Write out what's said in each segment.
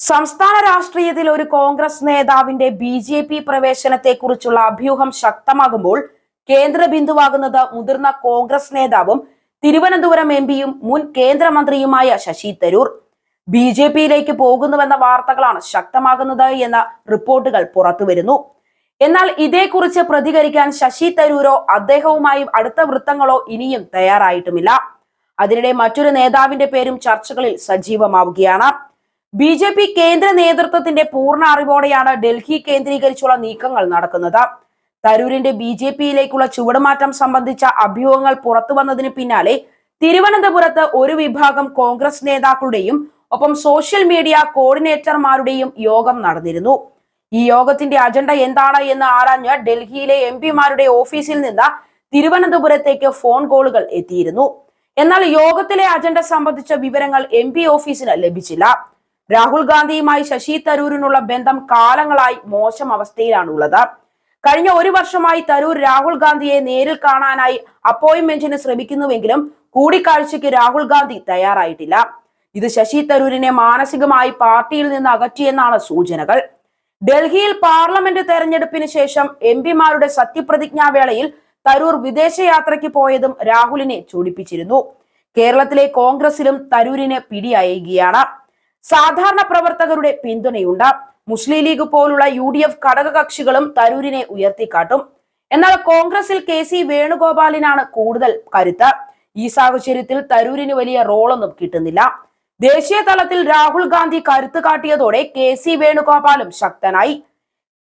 സംസ്ഥാന രാഷ്ട്രീയത്തിൽ ഒരു കോൺഗ്രസ് നേതാവിന്റെ ബി ജെ പി പ്രവേശനത്തെക്കുറിച്ചുള്ള അഭ്യൂഹം ശക്തമാകുമ്പോൾ കേന്ദ്ര ബിന്ദുവാകുന്നത് മുതിർന്ന കോൺഗ്രസ് നേതാവും തിരുവനന്തപുരം എം പിയും മുൻ കേന്ദ്രമന്ത്രിയുമായ ശശി തരൂർ. ബി ജെ പിയിലേക്ക് പോകുന്നുവെന്ന വാർത്തകളാണ് ശക്തമാകുന്നത് എന്ന റിപ്പോർട്ടുകൾ പുറത്തുവരുന്നു. എന്നാൽ ഇതേക്കുറിച്ച് പ്രതികരിക്കാൻ ശശി തരൂരോ അദ്ദേഹവുമായി അടുത്ത വൃത്തങ്ങളോ ഇനിയും തയ്യാറായിട്ടുമില്ല. അതിനിടെ മറ്റൊരു നേതാവിന്റെ പേരും ചർച്ചകളിൽ സജീവമാവുകയാണ്. ബി ജെ പി കേന്ദ്ര നേതൃത്വത്തിന്റെ പൂർണ അറിവോടെയാണ് ഡൽഹി കേന്ദ്രീകരിച്ചുള്ള നീക്കങ്ങൾ നടക്കുന്നത്. തരൂരിന്റെ ബി ജെ പിയിലേക്കുള്ള ചുവടുമാറ്റം സംബന്ധിച്ച അഭ്യൂഹങ്ങൾ പുറത്തു വന്നതിന് പിന്നാലെ തിരുവനന്തപുരത്ത് ഒരു വിഭാഗം കോൺഗ്രസ് നേതാക്കളുടെയും ഒപ്പം സോഷ്യൽ മീഡിയ കോർഡിനേറ്റർമാരുടെയും യോഗം നടന്നിരുന്നു. ഈ യോഗത്തിന്റെ അജണ്ട എന്താണ് എന്ന് ആരാഞ്ഞ് ഡൽഹിയിലെ എം പിമാരുടെ ഓഫീസിൽ നിന്ന് തിരുവനന്തപുരത്തേക്ക് ഫോൺ കോളുകൾ എത്തിയിരുന്നു. എന്നാൽ യോഗത്തിലെ അജണ്ട സംബന്ധിച്ച വിവരങ്ങൾ എം ഓഫീസിന് ലഭിച്ചില്ല. രാഹുൽ ഗാന്ധിയുമായി ശശി തരൂരിനുള്ള ബന്ധം കാലങ്ങളായി മോശം അവസ്ഥയിലാണുള്ളത്. കഴിഞ്ഞ ഒരു വർഷമായി തരൂർ രാഹുൽ ഗാന്ധിയെ നേരിൽ കാണാനായി അപ്പോയിന്റ്മെന്റിന് ശ്രമിക്കുന്നുവെങ്കിലും കൂടിക്കാഴ്ചയ്ക്ക് രാഹുൽ ഗാന്ധി തയ്യാറായിട്ടില്ല. ഇത് ശശി തരൂരിനെ മാനസികമായി പാർട്ടിയിൽ നിന്ന് അകറ്റിയെന്നാണ് സൂചനകൾ. ഡൽഹിയിൽ പാർലമെന്റ് തെരഞ്ഞെടുപ്പിന് ശേഷം എം പിമാരുടെ സത്യപ്രതിജ്ഞാവേളയിൽ തരൂർ വിദേശയാത്രയ്ക്ക് പോയതും രാഹുലിനെ ചൂടിപ്പിച്ചിരുന്നു. കേരളത്തിലെ കോൺഗ്രസിലും തരൂരിന് പിടിയായുകയാണ് സാധാരണ പ്രവർത്തകരുടെ പിന്തുണയുണ്ട്. മുസ്ലിം ലീഗ് പോലുള്ള യു ഡി എഫ് ഘടകകക്ഷികളും തരൂരിനെ ഉയർത്തിക്കാട്ടും. എന്നാൽ കോൺഗ്രസിൽ കെ സി വേണുഗോപാലിനാണ് കൂടുതൽ കരുത്ത്. ഈ സാഹചര്യത്തിൽ തരൂരിന് വലിയ റോളൊന്നും കിട്ടുന്നില്ല. ദേശീയ തലത്തിൽ രാഹുൽ ഗാന്ധി കരുത്ത് കാട്ടിയതോടെ കെ സി വേണുഗോപാലും ശക്തനായി.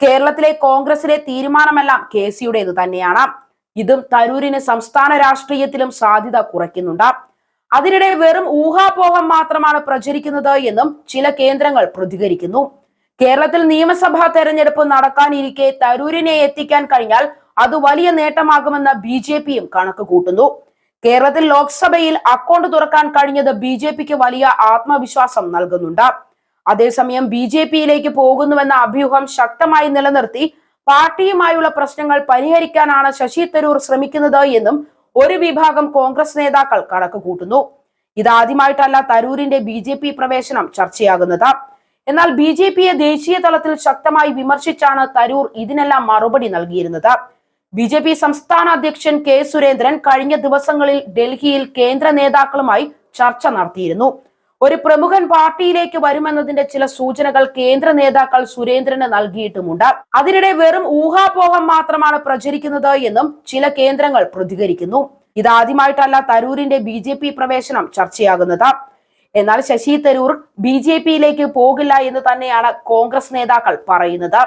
കേരളത്തിലെ കോൺഗ്രസിലെ തീരുമാനമെല്ലാം കെ സിയുടേത് തന്നെയാണ്. ഇതും തരൂരിന് സംസ്ഥാന രാഷ്ട്രീയത്തിലും സാധ്യത കുറയ്ക്കുന്നുണ്ട്. അതിനിടെ വെറും ഊഹാപോഹം മാത്രമാണ് പ്രചരിക്കുന്നത് എന്നും ചില കേന്ദ്രങ്ങൾ പ്രതികരിക്കുന്നു. കേരളത്തിൽ നിയമസഭാ തെരഞ്ഞെടുപ്പ് നടക്കാനിരിക്കെ തരൂരിനെ എത്തിക്കാൻ കഴിഞ്ഞാൽ അത് വലിയ നേട്ടമാകുമെന്ന് ബി ജെ പിയും കണക്ക് കൂട്ടുന്നു. കേരളത്തിൽ ലോക്സഭയിൽ അക്കൗണ്ട് തുറക്കാൻ കഴിഞ്ഞത് ബി ജെ പിക്ക് വലിയ ആത്മവിശ്വാസം നൽകുന്നുണ്ട്. അതേസമയം ബി ജെ പിയിലേക്ക് പോകുന്നുവെന്ന അഭ്യൂഹം ശക്തമായി നിലനിർത്തി പാർട്ടിയുമായുള്ള പ്രശ്നങ്ങൾ പരിഹരിക്കാനാണ് ശശി തരൂർ ശ്രമിക്കുന്നത് എന്നും ഒരു വിഭാഗം കോൺഗ്രസ് നേതാക്കൾ കണക്ക് കൂട്ടുന്നു. ഇതാദ്യമായിട്ടല്ല തരൂരിന്റെ ബി ജെ പി പ്രവേശനം ചർച്ചയാകുന്നത്. എന്നാൽ ബി ജെ പിയെ ദേശീയ തലത്തിൽ ശക്തമായി വിമർശിച്ചാണ് തരൂർ ഇതിനെല്ലാം മറുപടി നൽകിയിരുന്നത്. ബി ജെ പി സംസ്ഥാന അധ്യക്ഷൻ കെ സുരേന്ദ്രൻ കഴിഞ്ഞ ദിവസങ്ങളിൽ ഡൽഹിയിൽ കേന്ദ്ര നേതാക്കളുമായി ചർച്ച നടത്തിയിരുന്നു. ഒരു പ്രമുഖൻ പാർട്ടിയിലേക്ക് വരുമെന്നതിന്റെ ചില സൂചനകൾ കേന്ദ്ര നേതാക്കൾ സുരേന്ദ്രന് നൽകിയിട്ടുമുണ്ട്. അതിനിടെ വെറും ഊഹാപോഹം മാത്രമാണ് പ്രചരിക്കുന്നത് എന്നും ചില കേന്ദ്രങ്ങൾ പ്രതികരിക്കുന്നു. ഇതാദ്യമായിട്ടല്ല തരൂരിന്റെ ബി ജെ പി പ്രവേശനം ചർച്ചയാകുന്നത്. എന്നാൽ ശശി തരൂർ ബി ജെ പിയിലേക്ക് പോകില്ല എന്ന് തന്നെയാണ് കോൺഗ്രസ് നേതാക്കൾ പറയുന്നത്.